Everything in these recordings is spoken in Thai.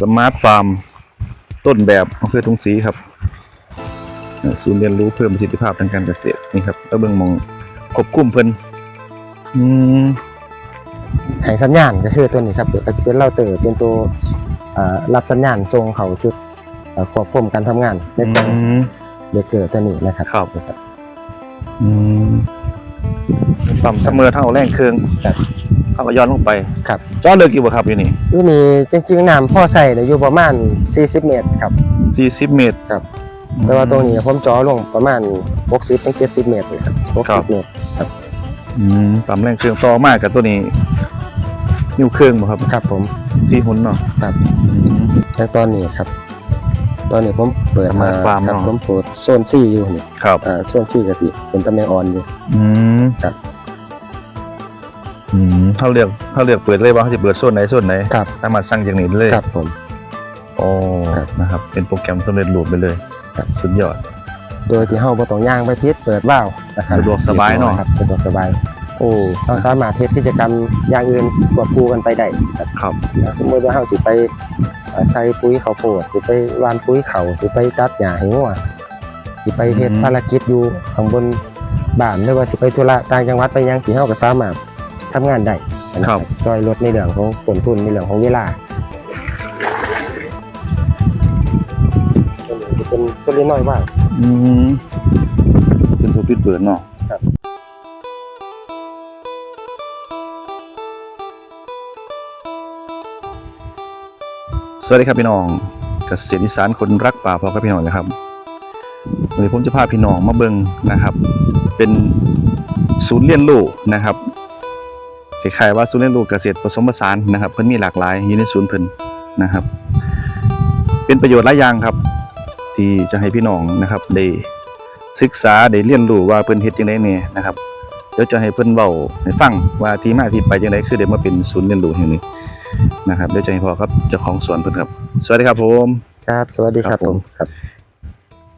สมาร์ทฟาร์มต้นแบบอำเภอทุ่งศรีครับเอ่อศูนย์เรียนรู้เพิ่มประสิทธิภาพทางการเกษตรนี่ครับแล้วเบิ่งหมองควบคุมเพิ่นอืมให้สัญญาณก็คือตัวนี้ครับก็จะเป็นเราเตอร์เป็นตัวอ่ารับสัญญาณส่งเข้าชุดเอ่อควบคุมการทำงานในตัวอืมเบเกอร์ตัวนี้นะครับครับนะครับ อืม ต่ำเสมอเท่าแรงเครื่องครับ เขาก็ย้อนลงไปครับจอเลือกอยู่บ่ครับอยู่นี่อยู่นี่จริงๆน้ำพ่อใส่เนี่ยอยู่ประมาณ 40 เมตรครับ40เมตร ครับ แต่ว่าตรงนี้ผมจ่อลงประมาณ 60ถึง70 เมตรเลยครับครับ 60 เมตรอืมต่ำแรงเครื่องต่อมากกับตัวนี้นิ้วเครื่องบ่ครับครับผมที่หุ่นเนาะครับ อืมแล้วตอนนี้ครับ ตอนนี้ผมเปิดสมาร์ทฟาร์มครับเนาะผมเปิดโซนซี่อยู่นี่ครับ อ่าโซนซี่ก็สิเป็นตำแหน่งออนอยู่ อืมครับ อืมเขาเลือกเขาเลือกเปิดเลยว่าเขาจะเปิดโซนไหนโซนไหนครับ สามารถสั่งจากนี้ได้เลยครับผม โอ้ครับนะครับ เป็นโปรแกรมสำเร็จรูปไปเลยครับ สุดยอด โดยที่เฮาบ่ต้องย่างไปพิษเปิดว่าวนะครับสะดวกสบายเนาะ ครับสะดวกสบายโอ้เราสามารถเฮ็ดกิจกรรมอย่างอื่นควบคู่กันไปได้ครับครับสมมติว่าเฮาสิไปเอ่อใส่ปุ๋ยข้าวโพดสิไปหว่านปุ๋ยเขาสิไปตัดหญ้าให้งัวสิไปเฮ็ดอืม ภารกิจอยู่ข้างบนบ้านหรือว่าสิไปธุระต่างจังหวัดไปหยังที่เฮาก็สามารถ ทำงานได้นะครับช่วยลดในเรื่องของต้นทุนในเรื่องของเวลาตัวนี้จะเป็นตัวเล็กน้อยว่างอืมเป็นตัวปิดเปิดเนาะครับสวัสดีครับพี่น้องเกษตรอีสานคนรักป่าพอครับพี่น้องนะครับวันนี้ผมจะพาพี่น้องมาเบิ่งนะครับ เป็นศูนย์เรียนรู้นะครับ คล้ายๆว่าศูนย์เรียนรู้เกษตรผสมผสานนะครับ เพิ่นมีหลากหลายอยู่ในศูนย์เพิ่นนะครับ เป็นประโยชน์หลายอย่างครับ ที่จะให้พี่น้องนะครับได้ศึกษาได้เรียนรู้ว่าเพิ่นเฮ็ดจังได๋แหน่นะครับเดี๋ยวจะให้เพิ่นเว้าให้ฟังว่าที่มาที่ไปจังไดคือได้มาเป็นศูนย์เรียนรู้แห่งนี้นะครับเดี๋ยวจะให้พ่อครับเจ้าของสวนเพิ่นครับ สวัสดีครับผมครับ สวัสดีครับครับผผมมครับ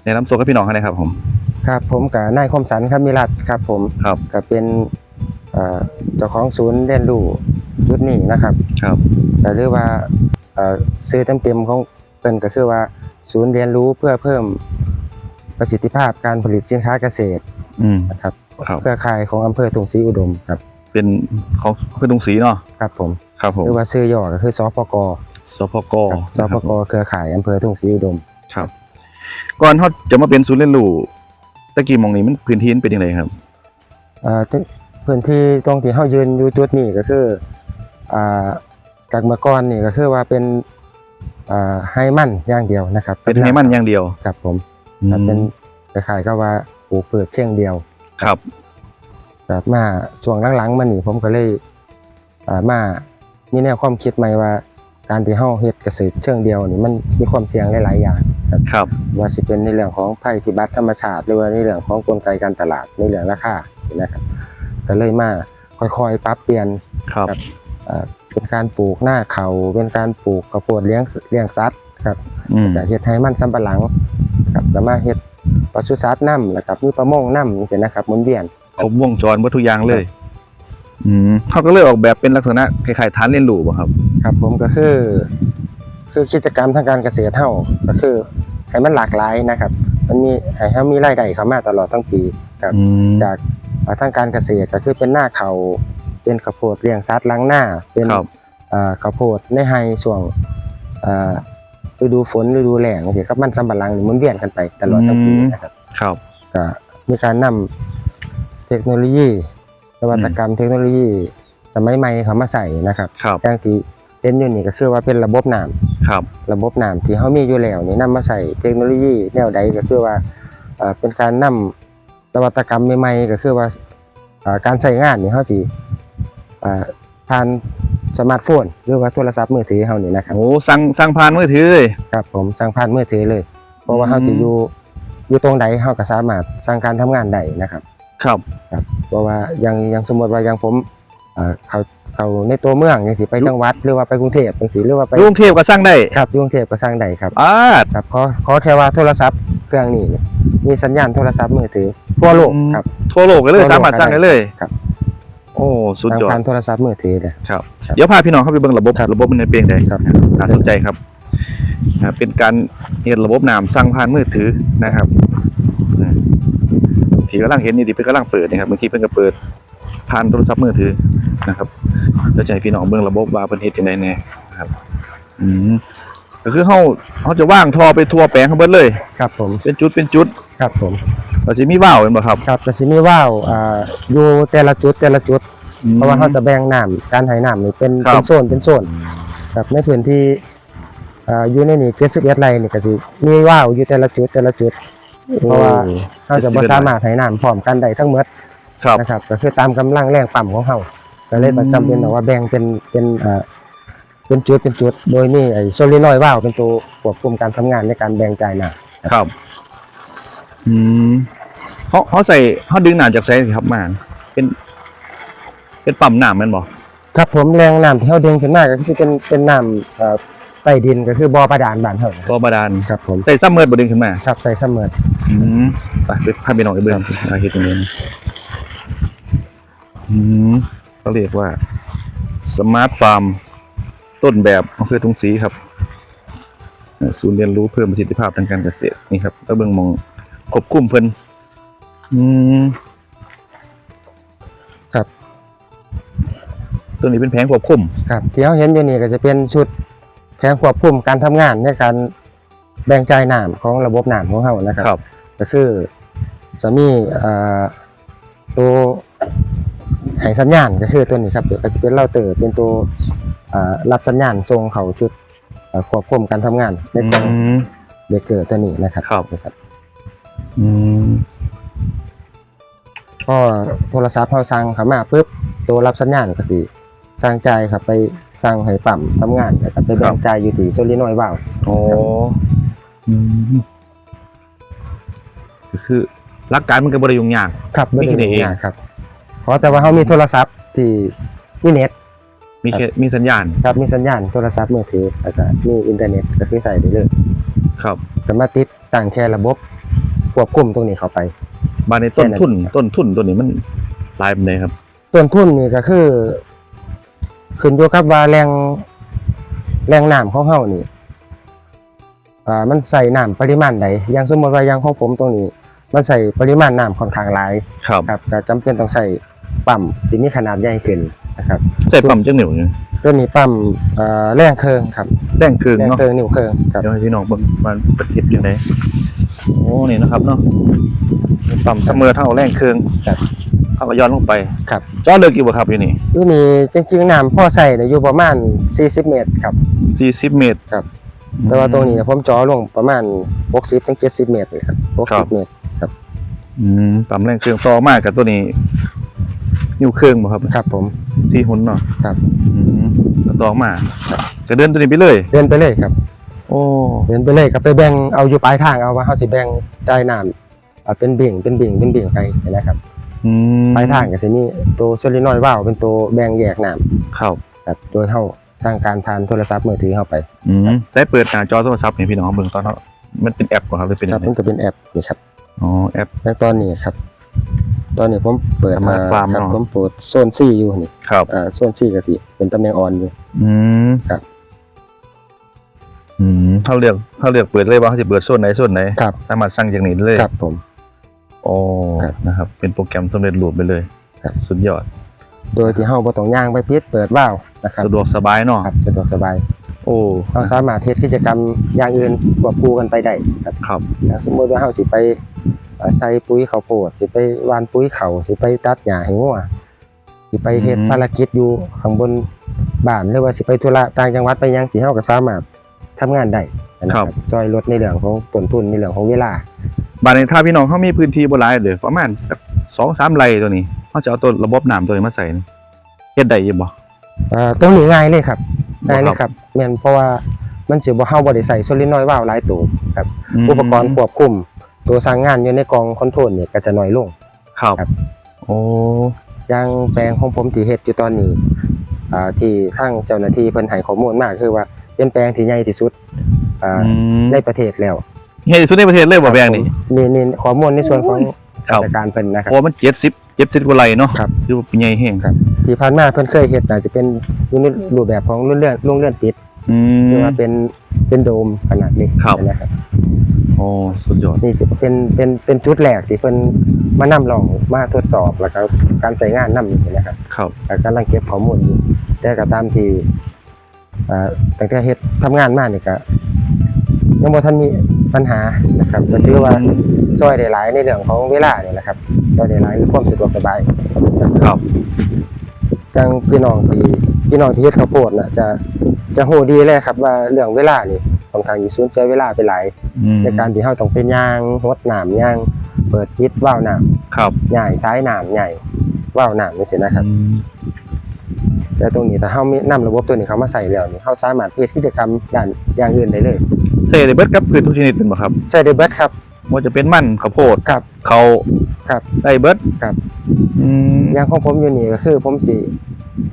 แนะนำตัวกับพี่น้องให้หนะครับผม ครับผมกับนายคมสันครับมิรัตครับผมครับก็เป็น เอ่อเจ้าของศูนย์เรียนรู้จุดนี้นะครับครับแต่เรียกว่าเอ่อซื้อเต็มๆของเพิ่นก็คือว่าศูนย์เรียนรู้เพื่อเพิ่มประสิทธิภาพการผลิตสินค้าเกษตรอืมนะครับครับเครือข่ายของอำเภอตุงศรีอุดมครับ เป็นของเพื่อนตรงศรีเนาะครับผมครับผมหรือว่าชื่อย่อก็คือสปกสพกครับสปกเครือข่ายอำเภอตุงศรีอุดมครับ ก่อนเขาจะมาเป็นศูนย์เรียนรู้ตะกี้หมองนี้มันพื้นที่มันเป็นยังไงครับเอ่อที่ พื้นที่ตรงที่เฮายืนอยู่จุดนี้ก็คืออ่าจากเมื่อก่อนนี่ก็คือว่าเป็นอ่าไฮมันอย่างเดียวนะครับเป็นให้มันอย่างเดียวครับผมอืมเป็นคล้ายๆก็ว่าปลูกเปิดเชียงเดียวครับแบบมาช่วงหลังๆมานี่ผมก็เลยอ่ามามีแนวความคิดใหม่ว่าการที่เฮาเฮ็ดเกษตรเชิงเดียวนี่มันมีความเสี่ยงหลายๆอย่างครับครับ ว่าสิเป็นในเรื่องของภัยพิบัติธรรมชาติหรือว่าในเรื่องของกลไกการตลาดในเรื่องราคานะครับ ก็เลยมาค่อยๆปรับเปลี่ยนครับครับอ่าเป็นการปลูกหน้าเขาเป็นการปลูกข้าวโพดเลี้ยงเลี้ยงสัตว์ครับอืมก็เฮ็ดให้มันสำปะหลังครับแล้วมาเฮ็ดปศุสัตว์นำแล้วก็มีประมงนำจังซี่นะครับหมุนเวียนครบวงจรวัตถุกอย่างเลยอืมเขาก็เลยออกแบบเป็นลักษณะคล้ายๆฐานเรียนรู้ป่ะครับ ครับ ผมก็คือ คือกิจกรรมทางการเกษตรเฮาก็คือให้มันหลากหลายนะครับ มันมีให้เฮามีรายได้เข้ามาตลอดทั้งปีครับอืมจากอ่า ทางการเกษตรก็คือเป็นหน้าเขาเป็นข้าวโพดเลี้ยงสัตว์ล้างหน้า เป็นครับอ่าข้าวโพดในไฮช่วงอ่าฤดูฝนฤดูแล้งจังซี่ครับมันสำปะหลังนี่หมุนเวียนกันไปตลอดทั้งปีนะครับครับ ก็มีการนำเทคโนโลยี นวัตกรรมเทคโนโลยีสมัยใหม่เข้ามาใส่นะครับครับ อย่างที่เห็นอยู่นี่ก็คือว่าเป็นระบบน้ำ ครับ ระบบน้ำที่เขามีอยู่แล้วนี่นำมาใส่เทคโนโลยีแนวใดก็คือว่าเอ่อเป็นการนำ นวัตกรรมใหม่ๆก็คือว่าเอ่อการใช้งานนี่เขาสิเอ่อผ่านสมาร์ทโฟน หรือว่าโทรศัพท์มือถือเขานี่นะครับโอ้สั่งสั่งผ่านมือถือเลยครับผมสั่งผ่านมือถือเลย เพราะว่าเขาสิอยู่อยู่ตรงใดเขาก็สามารถสั่งการทำงานได้นะครับ ครับครับ เพราะว่ายังยังสมมติว่ายังผมเอ่อเขา เขาในตัวเมืองยังสิไปจังหวัดหรือว่าไปกรุงเทพจังสิหรือว่าไปกรุงเทพก็สั่งได้ครับอยู่กรุงเทพก็สั่งได้ครับอ่าครับขอขอแค่ว่าโทรศัพท์เครื่องนี้เนี่ยมีสัญญาณโทรศัพท์มือถือทั่วโลกครับทั่วโลกก็เลยทั่วโลกสามารถสั่งได้เลยครับโอ้สุดทางยอดผ่านโทรศัพท์มือถือเลยครับครับเดี๋ยวพาพี่น้องเข้าไปเบิ่งระบบครับระบบมันเป็นยังไงครับน่าสนใจครับนะครับเป็นการเฮ็ดระบบน้ำสั่งผ่านมือถือนะครับอืมที่กำลังเห็นนี่ที่เพิ่นกำลังเปิดนะครับบางทีเพิ่นก็เปิดผ่านโทรศัพท์มือถือนะครับแล้ว จะให้พี่น้องเบิ่งระบบว่าเพิ่นเฮ็ดจังไดแน่นะครับ อืมก็คือเฮาเฮาจะว่างท่อไปทั่วแปลงเขาเบิดเลย ครับผมเป็นจุดเป็นจุดครับผมเราสิมีว่าวเห็นบ่ครับ ครับก็สิมีว่าวอ่าอยู่แต่ละจุดแต่ละจุด เพราะว่าเขาจะแบ่งน้ำการให้น้ำนี่เป็นครับ เป็นโซนเป็นโซนครับในพื้นที่อ่าอยู่ในนี่71ไร่นี่ก็สิมีว่าวอยู่แต่ละจุดแต่ละจุด เพราะว่าเขาจะบ่สามารถให้น้ำพร้อมกันได้ทั้งหมดครับ นะครับ ก็คือตามกำลังแรงปั๊มของเขา ก็เลยอืมจำเป็นแบบว่าแบ่งเป็นเป็นอ่าเป็นจุดเป็นจุด โดยนี่ไอ้โซลินอยด์ว่าวเป็นตัวควบคุมการทำงานในการแบ่งจ่ายน้ำครับ อืมเขาเขาใส่เขาดึงน้ำจากไสสิครับมาเป็น เป็นปั๊มน้ำแม่นบ่ครับผมแรงน้ำที่เขาดึงขึ้นมาก็คือเป็นเป็นน้ำเอ่อใต้ดินก็คือบ่อบาดาลบ้านเฮาบ่บาดาลครับผมใส่ซัมเมอร์บ่ดึงขึ้นมา ครับใส่เสมอ อืมไปไปพาไปน้องไปเบิ่งว่าเฮ็ดจังได๋อืม เขาเรียกว่าสมาร์ทฟาร์มต้นแบบอำเภอทุ่งศรีครับเอ่อศูนย์เรียนรู้เพิ่มประสิทธิภาพทางการเกษตรนี่ครับแล้วเบิ่งหมองควบคุมเพิ่นอืมครับ ตัวนี้เป็นแผงควบคุมครับที่เขาเห็นอยู่นี่ก็จะเป็นชุดแผงควบคุมการทำงานในการแบ่งจ่ายน้ำของระบบน้ำของเฮานะครับครับ ก็คือจะมีเอ่อตัว ให้สัญญาณก็คือตัวนี้ครับก็จะเป็นเราเตอร์เป็นตัวเอ่อรับสัญญาณส่งเข้าชุดเอ่อควบคุมการทำงานในกล่องอืมเบเกอร์ตัวนี้นะครับครับนะครับอืมพอโทรศัพท์เขาสั่งเข้ามาปุ๊บตัวรับสัญญาณก็สิสั่งจ่ายครับไปสั่งให้ปั๊มทำงานแล้วก็ไปแบ่งจ่ายอยู่ที่โซลินอยด์ว่าวโอ้อืมก็คือหลักการมันก็บ่ได้ยุ่งยากครับมีไม่แค่ได้นี้เองยุ่งยากครับ เพราะแต่ว่าเขามีโทรศัพท์ที่มีเน็ต มีแค่มีสัญญาณครับมีสัญญาณโทรศัพท์มือถือแล้วก็มีอินเทอร์เน็ตก็คือใส่ได้เลยครับสามารถติดตั้งแค่ระบบควบคุมตรงนี้เข้าไปบานในต้นแค่นั้นทุนต้นทุนตัวนี้มันหลายปานใดครับ ต้นทุนนี่ก็คือ ขึ้นอยู่กับว่าแรงแรงน้ำของเฮานี่อ่ามันใส่น้ำปริมาณใดอย่างสมมติว่าอย่างของผมตรงนี้ มันใส่ปริมาณน้ำค่อนข้างหลาย ครับครับก็จำเป็นต้องใส่ ปั๊มที่มีขนาดใหญ่ขึ้นนะครับใส่ปั๊มจังหนิวอยู่ตัวนี้ปั๊มเอ่อแรงเครื่องครับแรงเครื่องแรงเนาะเครื่องนิ้วเครื่องครับเดี๋ยวให้พี่น้องเบิ่งว่าประเทศจังไดโอ้นี่นะครับเนาะปั๊มเสมอเท่าแรงเครื่องครับเขาก็ย้อนลงไปครับจอเลิกอยู่บ่ครับอยู่นี่อยู่นี่จริงๆน้ำพ่อใส่เนี่ยอยู่ประมาณ 40 เมตรครับ 40 เมตรครับแต่ว่าตรงนี้เนี่ยผมจ่อลงประมาณ 60ถึง70 เมตรเลยครับครับ60 เมตรอืมปั๊มแรงเครื่องต่อมากับตัวนี้ นิ้วเครื่องบ่ครับครับผมสี่หุ่นเนาะครับอืมแล้วต่อมาก็เดินตัวนี้ไปเลย เดินไปเลยครับ โอ้เดินไปเลยครับไปแบ่งเอาอยู่ปลายทางเอาว่าเขาสิแบ่งจ่ายน้ำเอาเป็นบิ่งเป็นบิ่งเป็นบิ่งไปใช่ไหมครับอืมปลายทางก็สิมีตัวโซลินอยด์ว่าวเป็นตัวแบ่งแยกน้ครับำครับโดยเฮาสร้างการผ่านโทรศัพท์มือถือเข้าไปอืมใช้เปิดหน้าจอโทรศัพท์ให้พี่น้องเบิ่งตอนเนาะมันเป็นแอปบ่ครับหรือเป็นคยัรังบไงมันจะเป็นแอปนี่ครับอ๋อแอปแล้วตอนนี้ครับ ตอนนี้ผมเปิด Smart Farm ครับเนาะผมเปิดโซนซี่อยู่นี่ครับ อ่าโซนซี่ก็สิเป็นตำแหน่งออนอยู่ อืมครับ อืมเขาเลือกเขาเลือกเปิดเลยว่าเขาจะเปิดโซนไหนโซนไหน ครับสามารถสั่งจากนี้ได้เลยครับผม โอ้ครับนะครับ เป็นโปรแกรมสำเร็จรูปไปเลยครับ สุดยอด โดยที่เฮาบ่ต้องย่างไปปิดเปิดว่าวนะครับสะดวกสบายเนาะครับสะดวกสบายโอ้เฮาสามารถเฮ็ดกิจกรรมอย่างอื่นควบคู่กันไปได้ครับ ครับอย่างสมมุติว่าเฮาสิไปเอ่อ ใส่ปุ๋ยข้าวโพดสิไปหว่านปุ๋ยเขาสิไปตัดหญ้าให้งัวสิไปเฮ็ดอืมภารกิจอยู่ข้างบนบ้านหรือว่าสิไปธุระต่างจังหวัดไปหยังสิเฮาก็สามารถทำงานได้นะครับช่วยลดในเรื่องของต้นทุนในเรื่องของเวลาบานในถ้าพี่น้องเขามีพื้นที่บ่หลายเด้อประมาณสักสองสามไร่ตัวนี้เขาจะเอาตัวระบบน้ำตัวนี้มาใส่นี่เฮ็ดได้อยู่บ่เอ่อตรงนี้ง่ายเลยครับบ่ง่ายเลยครับแม่นเพราะว่ามันสิบ่เฮาบ่ได้ใส่โซลินอยด์ว่าวหลายตัวครับมอุปกรณ์ควบคุม ตัวสั่งงานอยู่ในกล่องคอนโทรลเนี่ยก็จะน้อยลง ครับ ครับ โอ้ อย่างแปลงของผมที่เฮ็ดอยู่ตอนนี้อ่าที่ทางเจ้าหน้าที่เพิ่นให้ข้อมูลมากคือว่าเป็นแปลงที่ใหญ่ที่สุดอ่าอืม ในประเทศแล้วเฮ็ดที่สุดในประเทศเลยบ่แบงนี่ นี่นี่ข้อมูลในส่วนของครับราชการเพิ่นนะครับ โอ้มัน70 70กว่าไร่เนาะครับ คือว่าเป็นใหญ่แฮงครับที่ผ่านมาเพิ่นเคยเฮ็ดน่าจะเป็นอยู่ในรูปแบบของโรงเรือนโรงเรือนปิดอืมคือว่าเป็นเป็นโดมขนาดเล็กครับ นะครับ โอ้สุดยอดนี่จะเป็นเป็นเป็นจุดแรกที่เพิ่นมานำลองมาทดสอบแล้วก็การใช้งานนำนี่นะครับครับแล้วกำลังเก็บข้อมูลอยู่แต่ก็ตามที่อ่าตั้งแต่เฮ็ดทำงานมานี่ก็ยังบ่ทันมีปัญหานะครับก็ถือว่าช่วยได้หลายในเรื่องของเวลานี่แหละครับช่วยได้หลายในความสะดวกสบายครับจังพี่น้องที่พี่น้องที่เฮ็ดข้าวโพดน่ะจะจะฮู้ดีเลยครับว่าเรื่องเวลานี่ ค่อนข้างสิสูญเสียเวลาไปหลายอืมในการที่เฮาต้องเป็นย่างรดน้ำย่างเปิดปิดว่าวน้ำครับใหญ่ซ้ายน้ำใหญ่ว่าวน้ำนี่สินะครับอืมแต่ตรงนี้ถ้าเฮามีนำระบบตัวนี้เข้ามาใส่แล้วนี่เฮาสามารถเฮ็ดกิจกรรมด้านอย่างอื่นได้เลยเซ่ได้เบิดกับพืชทุกชนิดเป็นบ่ครับใช่ได้เบิดครับว่าจะเป็นมันข้าวโพดครับเขาครับได้เบิดครับอืมอย่างของผมอยู่นี่ก็คือผมสิ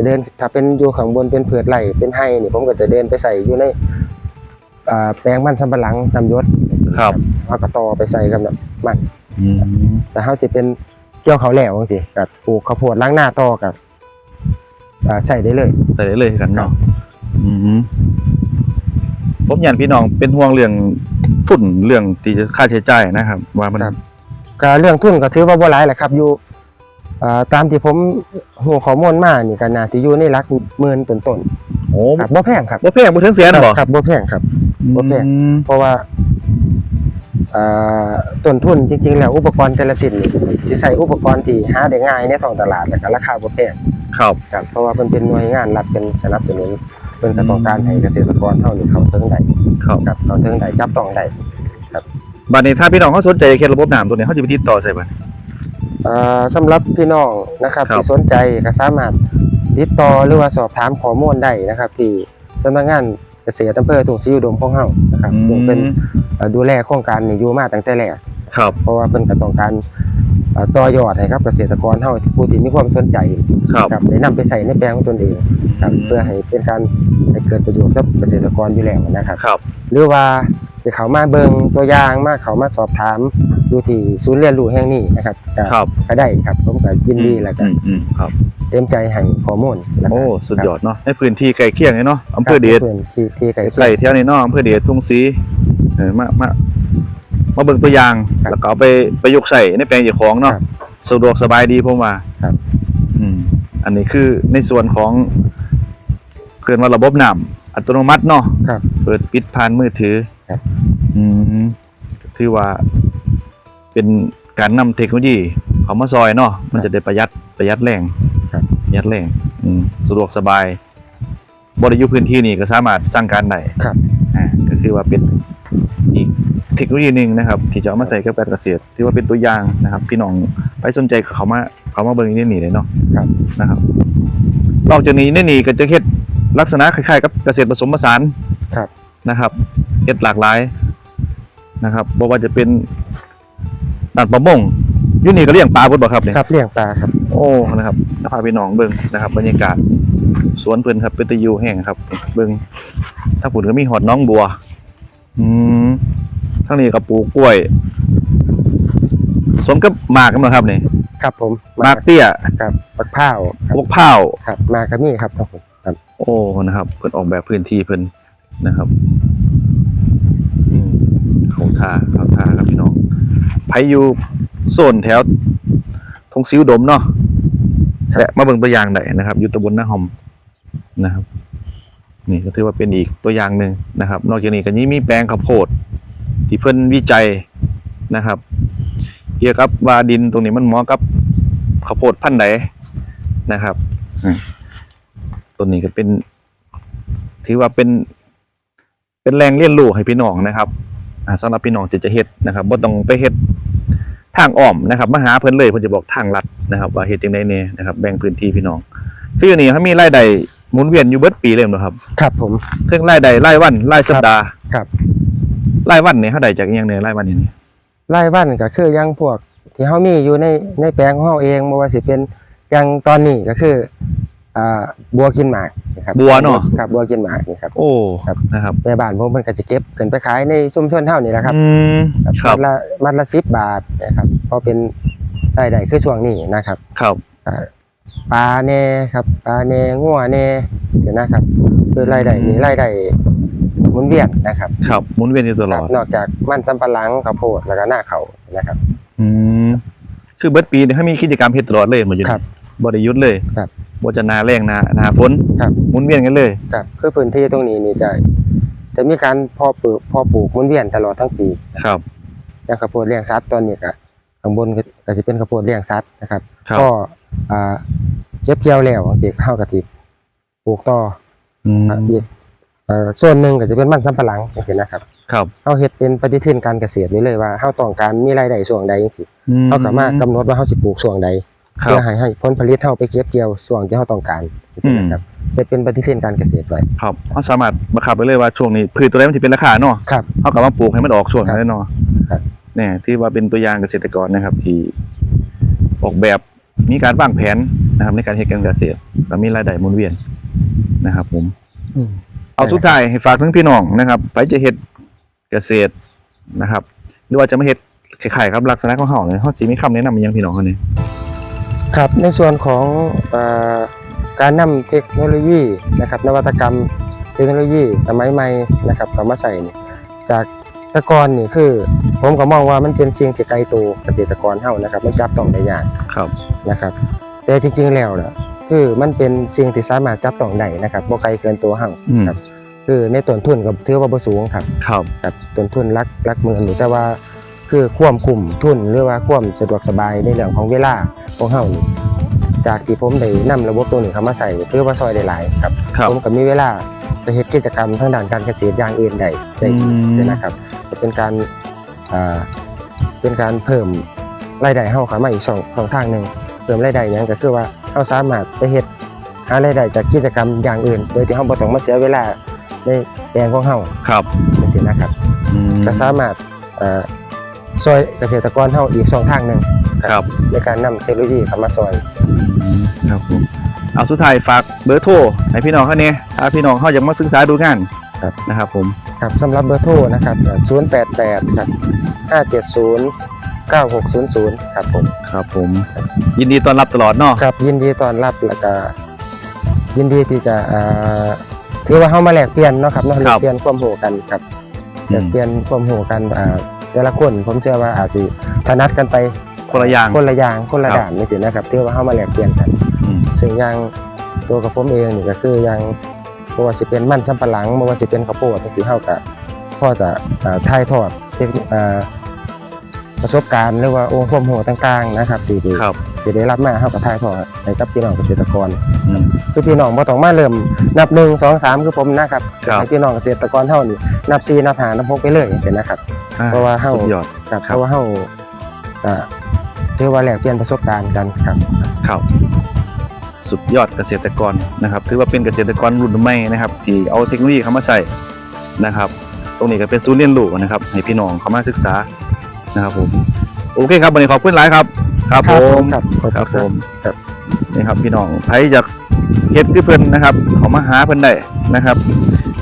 เดินถ้าเป็นอยู่ข้างบนเป็นเผือดไหลเป็นไห้นี่ผมก็จะเดินไปใส่อยู่ใน อ่าแปลงมันสำปะหลังน้ำยศครับ เอากระตอไปใส่กับน้ำมัน อืมแต่เฮาสิเป็นเกี่ยวเขาวแล้วจังซี่กับปลูกข้าวโพดล้างหน้าต่อกับอ่าใส่ได้เลยใส่ได้เลยกันครัเนาะบอืมผมอยากพี่น้องเป็นห่วงเรื่องทุนเรื่องที่จะค่าใช้จ่ายนะครับ ว่ามันครับ ก็เรื่องทุนก็ถือว่าบ่หลายแหละครับอยู่อ่าตามที่ผมฮู้ข้อมูลมานี่ก็น่าสิอยู่ในหลักหมื่นต้นโอ้ๆครับบ่แพงครับบ่แพงบ่ถึงแสนบ่ครับบ่แพงครับบ่แพงอืมเพราะว่าอ่าต้นทุนจริงๆแล้วอุปกรณ์แต่ละชิ้นนี่สิใช้อุปกรณ์ที่หาได้ง่ายในท้องตลาดแล้วก็ราคาบ่แพงครับครับ เพราะว่ามันเป็นหน่วยงานรัฐเป็นสนับสนุนเพิ่นก็ต้องการให้เกษตรกรเฮานี่เข้าถึงได้ครับครับเข้าถึงได้จับต้องได้บัดนี้ถ้าพี่น้องเขาสนใจเฮ็ดระบบน้ำตัวนี้เขาจะไปติดต่อใส่บัดอ่าสำหรับพี่น้องนะครับครับที่สนใจก็สามารถ ติดต่อหรือว่าสอบถามข้อมูลได้นะครับ ที่สำนักงานเกษตรอำเภอทุ่งศรีอุดมของเฮานะครับซึ่งเป็นเอ่อดูแลโครงการนี้อยู่มาตั้งแต่แรกครับเพราะว่าเพิ่นก็ต้องการเอ่อต่อยอดให้ครับเกษตรกรเฮาที่ผู้ที่มีความสนใจครับครับได้นำไปใช้ในแปลงของตนเองครับเพื่อให้เป็นการให้เกิดประโยชน์กับเกษตรกรอยู่แล้วนะครับ ครับ หรือว่าจะเขามาเบิงตัวอย่างมาเขามาสอบถามดูที่ศูนย์เรียนรู้แห่งนี้นะครับก็ครับ ก็ได้ครับผมก็ยินดีแล้วก็อืมอืมครับ เต็มใจให้ข้อมูลแล้วก็โอ้สุดยอดเนาะในพื้นที่ใกล้เคียงเลยเนาะอำเภอเดชพื่อนที่ที่ใกล้ใกล้แถวนี้เนาะอำเภอเดชทุ่งศรีเออมามามาเบิ่งตัวอย่างครับแล้วก็เอาไปประยุกต์ใส่ในแปลงเจ้าของเนาะครับสะดวกสบายดีผมว่าครับ อืมอันนี้คือในส่วนของเคลื่อนว่าระบบน้ำอัตโนมัติเนาะ ครับ เปิดปิดผ่านมือถือครับ อืมถือว่าเป็นการนำเทคโนโลยีเข้ามาซอยเนาะ มันจะได้ประหยัดประหยัดแรงครับประห ยัดแรงอืมสะดวกสบายบริยุพื้นที่นี่ก็สามารถสร้างการได้ครับ อ่าก็คือว่าเป็นอีกเทคโนโลยีหนึ่งนะครับ ที่จะเอามาใส่กับการเกษตรที่ว่าเป็นตัวอย่างนะครับ พี่น้องไปสนใจเขามาเขามาเบิ่งนี่นี่เลยเนาะครับ นะครับนอกจากนี้นี่นี่ก็จะเฮ็ดลักษณะคล้ายๆกับเกษตรผสมผสานครับ นะครับเฮ็ดหลากหลายนะครับบ่ว่าจะเป็นด้านประมง อยู่นี่ก็เลี้ยงปลาเพิ่นบ่ครับเนี่ยครับเลี้ยงปลาครับ โอ้นะครับพาพี่น้องเบิ่งนะครับ บรรยากาศสวนเพิ่นครับเป็นตะยูแห้งครับ เบิ่งถ้าผุนก็มีหอดน้องบัว อืมทั้งนี้ก็ปลูกกล้วย สมกับหมากกันบ่ครับนี่ครับผมหมากเตี้ยครับปักข้าวครับพวกข้าวครับมากระมี่ครับครับผมครับโอ้นะครับ เพิ่นออกแบบพื้นที่เพิ่นนะครับอืมเขาท่าเขาท่าครับพี่น้องไผอยู่ โซนแถวทงซิวดมเนาะและมาเบิ่งตัวอย่างได้นะครับ อยู่ตำบลนาหอมนะครับ นี่ก็ถือว่าเป็นอีกตัวอย่างหนึ่งนะครับ นอกจากนี้ก็ยังมีแปลงข้าวโพด ที่เพิ่นวิจัยนะครับ เกี่ยวกับว่าดินตรงนี้มันเหมาะกับข้าวโพดพันธุ์ใดนะครับตัวนี้ก็เป็น ถือว่าเป็น เป็นแรงเรียนรู้ให้พี่น้องนะครับสำหรับพี่น้องที่จะเฮ็ดนะครับบ่ต้องไปเฮ็ด ทางอ้อมนะครับมาหาเพิ่นเลยเพิ่นจะบอกทางลัดนะครับ ว่าเฮ็ดจังได๋แน่นะครับแบ่งพื้นที่พี่น้องคืออันนี้เขามีรายได้หมุนเวียนอยู่เบิดปีเลยเหรอครับครับผมเรื่องรายได้รายวันรายสัปดาห์ครับรายวันนี่เฮาได้จากอิหยังเนี่ยรายวันนี่รายวันก็คืออยังพวกที่เฮามีอยู่ในในแปลงของเฮาเองบ่ว่าสิเป็นอย่างตอนนี้ก็คือ อ่าบัวกินหมากนะครับบัวเนาะครับบัวกินหมากนี่ครับ โอ้ครับ นะครับแม่บ้านผมเพิ่นก็จะเก็บขึ้นไปขายในชุมชนเฮานี่แหละครับอืมครับมัดละมัดละ10บาทนะครับเพราะเป็นรายได้คือช่วงนี้นะครับครับ อ่าปลาแน่ครับปลาแน่งัวแน่เสียนะครับ คือรายได้นี่รายได้หมุนเวียนนะครับครับหมุนเวียนอยู่ตลอด นอกจากมันสำปะหลังข้าวโพดแล้วก็หน้าเขานะครับ อืมคือเบิดปีเนี่ยเขามีกิจกรรมเฮ็ดตลอดเลยหมดอยู่ครับบ่ได้หยุดเลยครับ บ่จะนาแรงนานาฝนครับหมุนเวียนกันเลย ครับคือพื้นที่ตรงนี้นี่จะจะมีการพาะปลูกพาะปลูกหมุนเวียนตลอดทั้งปีครับอย่างข้าวโพดเลี้ยงสัตว์ตอนนี้ก็ข้างบนก็จะเป็นข้าวโพดเลี้ยงสัตว์นะครับก็อ่าเก็บเกี่ยวแล้วสิเฮาวก็สิบปลูกต่ออืมอีกเอ่อส่วนหนึ่งก็จะเป็นมันสำปะหลังจังซี่นะครับ ครับเฮาเฮ็ดเป็นปฏิทินการเกษตรไว้เลยว่าเฮาต้องการมีรายได้ช่วงใดจังซี่อืมเฮาก็มารถกำหนดว่าเฮาสิปลูกช่วงใด เพื่บอให้ให้ผลผลิตเฮาไปเก็บเกี่ยวช่วงที่เฮาต้องการจังซี่นะครับเฮ็ดเป็นปฏิทินการเกษตรไว้ครับเขาสามารถบังคับไปเลยว่าช่วงนี้พืชตัวใดมันสิเป็นราคาเนาะครับเขาก็มาปลูกให้มันออกช่วงนั้นเลยเนาะครับเนี่ยที่ว่าเป็นตัวอย่างเกษตรกรนะครับ ที่ออกแบบมีการวางแผนนะครับ ในการเฮ็ดการเกษตรและมีรายได้หมุนเวียนนะครับ ผมอืมเอาสุดท้ายให้ฝากถึงพี่น้องนะครับ ไปจะเฮ็ดเกษตรนะครับ หรือว่าจะมาเฮ็ดคล้ายๆครับลักษณะของเฮาเนี่ยเฮาสิมีคำแนะนำอิหยังพี่น้องเขานี่ ครับในส่วนของเอ่อการนำเทคโนโลยีนะครับนวัตกรรมเทคโนโลยีสมัยใหม่นะครับเข้ามาใส่นี่จากแตะกอนนี่คือ ผมก็มองว่ามันเป็นสิ่งที่ไกลตัวเกษตรกรเฮานะครับมันจับต้องได้ยากครับนะครับ แต่จริงๆแล้วน่ะคือมันเป็นสิ่งที่สามารถจับต้องได้นะครับบ่ไกลเกินตัวเฮาอืมครับคือในต้นทุนก็ถือว่าบ่สูงครับครับครับต้นทุนหลักหลักหมื่นนี่แต่ว่า คือความคุ้มทุนหรือว่าความสะดวกสบายในเรื่องของเวลาของเฮานี่จากที่ผมได้นำระบบตัวนี้เข้ามาใส่ถือว่าซอยได้หลายครับครับผมก็มีเวลาไปเฮ็ดกิจกรรมทางด้านการเกษตรอย่างอื่นได้ได้อืมใช่นะครับจะเป็นการอ่าเป็นการเพิ่มรายได้เฮาเข้ามาอีกช่องช่องทางหนึงเพิ่มรายได้หยังก็คือว่าเฮาสามารถไปเฮ็ดหารายได้จากกิจกรรมอย่างอื่น โดยที่เฮาบ่ต้องมาเสียเวลาในแปลงของเฮาครับจังซี่นะครับอืมก็สามารถเอ่อ ช่วยเกษตรกรเฮาอีกช่องทางหนึ่งครับ ในการนำเทคโนโลยีเข้ามาช่วยอืมครับผมเอาสุดท้ายฝากเบอร์โทรให้พี่น้องเขาเนี่ยถ้าพี่น้องเขาอยากมาศึกษาดูงานนะครับผมครับสำหรับเบอร์โทรนะครับ 088 ครับ 570 9600 ครับผมครับผม ยินดีต้อนรับตลอดเนาะครับยินดีต้อนรับแล้วก็ยินดีที่จะเอ่อถือว่าเฮามาแลกเปลี่ยนเนาะครับเนาะแลกเปลี่ยนความรู้กันครับแลกเปลี่ยนความรู้กันอ่า แต่ละคนผมเชื่อว่าอาจสิถนัดกันไปคนละอย่างคนละอย่างคนละครับด่านนี่สินะครับถือว่าเฮามาแลกเปลี่ยนกันอืมซึ่งอย่างตัวกับผมเองนี่ก็คืออย่างบ่ว่าสิเป็นมันสำปะหลังบ่ว่าสิเป็นข้าวโพดที่เฮาก็พอจะอ่าถ่ายทอดเทคนิคอ่าประสบการณ์หรือว่าองค์ความรู้ต่างๆนะครับที่ที่ ครับที่ได้รับมาเฮาก็ถ่ายทอดให้กับพี่น้องเกษตรกร อืม คือพี่น้องบ่ต้องมาเริ่มนับ1 2 3คือผมนะครับครับ ให้พี่น้องเกษตรกรเฮานี่นับ4นับ5นับ6ไปเลยเป็นนะครับ อ่เพราะว่าเฮา สุดยอด ครับครับเพราะว่าเฮาก็ถือว่าแลกเปลี่ยนประสบการณ์กันครับ ครับสุดยอดเกษตรกรนะครับ ถือว่าเป็นเกษตรกรรุ่นใหม่นะครับ ที่เอาเทคโนโลยีเข้ามาใส่นะครับ ตรงนี้ก็เป็นศูนย์เรียนรู้นะครับให้พี่น้องเข้ามาศึกษานะครับผมโอเคครับวันนี้ขอบคุณหลายครับ ครับผมครับขอบครับคุผณมครับนี่ครับพี่น้องใครอยากเฮ็ดคือเพิ่นนะครับเขามาหาเพิ่นได้นะครับ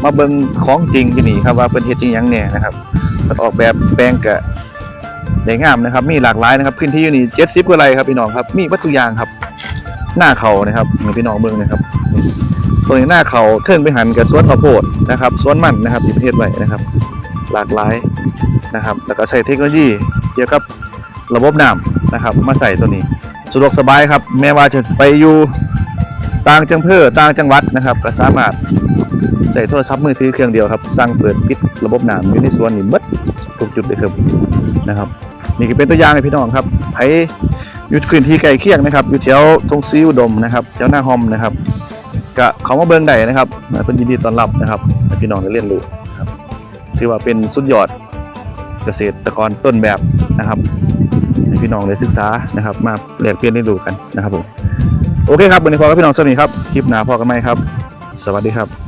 มาเบิ่งของจริงที่นี่ครับว่าเพิ่นเฮ็ดจริงหยังแน่นะครับเพิ่นออกแบบแปลงกะได้งามนะครับ มีหลากหลายนะครับพื้นที่อยู่นี่70กว่าไร่ครับพี่น้องครับมีวัตถุกอย่างครับ หน้าเขานะครับให้พี่น้องเบิ่งนะครับตรงนี้หน้าเขาเทิงไปหันกับสวนข้าวโพดนะครับสวนมันนะครับที่ประเทศไว้นะครับ หลากหลายนะครับ แล้วก็ใช้เทคโนโลยีเกี่ยวกับระบบน้ำ นะครับ มาใส่ตัวนี้สะดวกสบายครับ แม้ว่าจะไปอยู่ต่างจังเภอต่างจังหวัดนะครับก็สามารถได้โทรศัพท์มือถือเครื่องเดียวครับสั่งเปิดปิดระบบน้ำอยู่ในสวนนี่เบิดทุกจุดเลยครับนะครับ นี่ก็เป็นตัวอย่างให้พี่น้องครับไผอยู่พื้นที่ใกล้เคียงนะครับอยู่แถวทงซีอุดมนะครับแถวหน้าฮอมนะครับก็เขามาเบิงได้นะครับเพิ่นยินดีต้อนรับนะครับให้พี่น้องได้เรียนรู้ครับถือว่าเป็นสุดยอดเกษตรกรต้นแบบนะครับ พี่น้องได้ศึกษานะครับมาแลกเปลี่ยนได้ดูกันนะครับผมโอเคครับวันนี้พอกับพี่น้องสวัสดีครับคลิปหน้าพอกันไหมครับ สวัสดีครับ